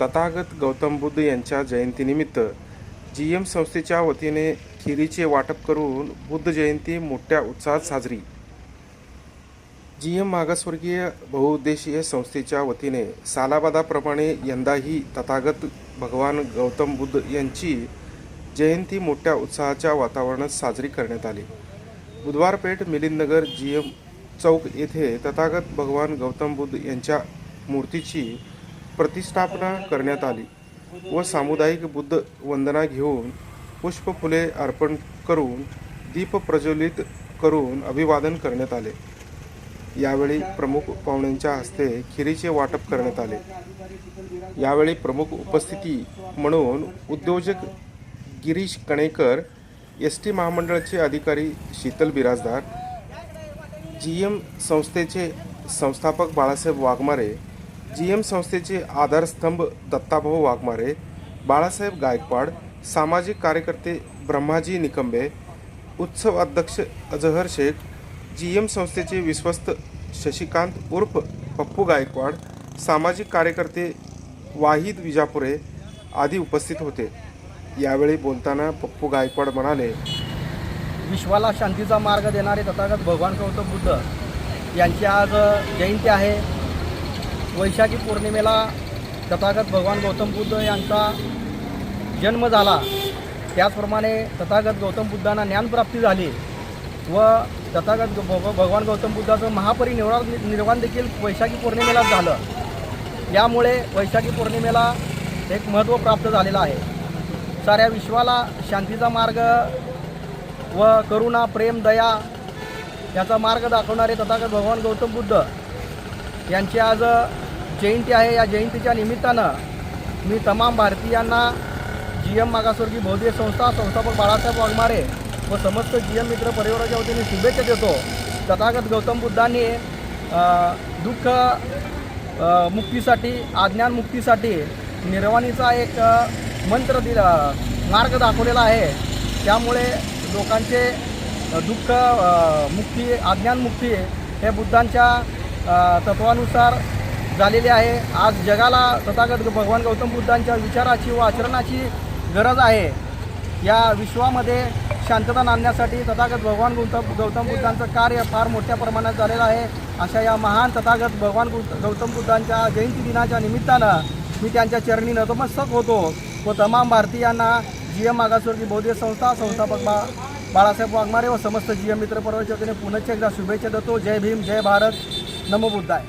तथागत गौतम बुद्ध यांच्या जयंतीनिमित्त G M संस्थेच्या वतीने खिरीचे वाटप करून बुद्ध जयंती मोठ्या उत्साहात साजरी. जी एम मागासवर्गीय बहुउद्देशीय संस्थेच्या वतीने सालाबादाप्रमाणे यंदाही तथागत भगवान गौतम बुद्ध यांची जयंती मोठ्या उत्साहाच्या वातावरणात साजरी करण्यात आली. बुधवार पेठ मिलिंदनगर जी एम चौक येथे तथागत भगवान गौतम बुद्ध यांच्या मूर्तीची प्रतिष्ठापना करण्यात आली व सामुदायिक बुद्ध वंदना घेऊन पुष्पफुले अर्पण करून दीप प्रज्वलित करून अभिवादन करण्यात आले. यावेळी प्रमुख पाहुण्यांच्या हस्ते खिरीचे वाटप करण्यात आले. यावेळी प्रमुख उपस्थिती म्हणून उद्योजक गिरीश कणेकर एस टी महामंडळाचे अधिकारी शीतल बिराजदार जी एम संस्थेचे संस्थापक बाळासाहेब वाघमारे जी एम संस्थेचे आधारस्तंभ दत्ताभाऊ वाघमारे बाळासाहेब गायकवाड सामाजिक कार्यकर्ते ब्रह्माजी निकंबे उत्सव अध्यक्ष अजहर शेख जी एम संस्थेचे विश्वस्त शशिकांत उर्फ पप्पू गायकवाड सामाजिक कार्यकर्ते वाहिद विजापुरे आदी उपस्थित होते. यावेळी बोलताना पप्पू गायकवाड म्हणाले विश्वाला शांतीचा मार्ग देणारे तथागत भगवान गौतम बुद्ध यांची आज जयंती आहे. वैशाखी पौर्णिमेला तथागत भगवान गौतम बुद्ध यांचा जन्म झाला. त्याचप्रमाणे तथागत गौतम बुद्धांना ज्ञानप्राप्ती झाली व तथागत भग भगवान गौतम बुद्धाचं महापरिनिर्वाण निर्वाण देखील वैशाखी पौर्णिमेलाच झालं. यामुळे वैशाखी पौर्णिमेला एक महत्त्व प्राप्त झालेलं आहे. साऱ्या विश्वाला शांतीचा मार्ग व करुणा प्रेम दया याचा मार्ग दाखवणारे तथागत भगवान गौतम बुद्ध यांची आज जयंती आहे. या जयंतीच्या निमित्तानं मी तमाम भारतीयांना जी एम मागासवर्गीय बौद्धिक संस्था संस्थापक बाळासाहेब वाघमारे व समस्त जी एम मित्र परिवाराच्या वतीने शुभेच्छा देतो. तथागत गौतम बुद्धांनी दुःख मुक्तीसाठी आज्ञान मुक्तीसाठी निर्वाणीचा एक मंत्र दिला मार्ग दाखवलेला आहे. त्यामुळे लोकांचे दुःख मुक्ती आज्ञान मुक्ती हे बुद्धांच्या तत्वानुसार झालेली आहे. आज जगाला तथागत भगवान गौतम बुद्धांच्या विचाराची व आचरणाची गरज आहे. या विश्वामध्ये शांतता आणण्यासाठी तथागत भगवान गौतम गौतम बुद्धांचं कार्य फार मोठ्या प्रमाणात झालेलं आहे. अशा या महान तथागत भगवान गौतम बुद्धांच्या जयंती दिनाच्या निमित्तानं मी त्यांच्या चरणी नतमस्तक होतो व तमाम भारतीयांना जी एम मागासवर्गीय बौद्ध संस्था संस्थापक बा बाळासाहेब वाघमारे व समस्त जी एम मित्रपरवाच्या वतीने पुनश्च एकदा शुभेच्छा देतो. जय भीम जय भारत. नमो बुद्धाय.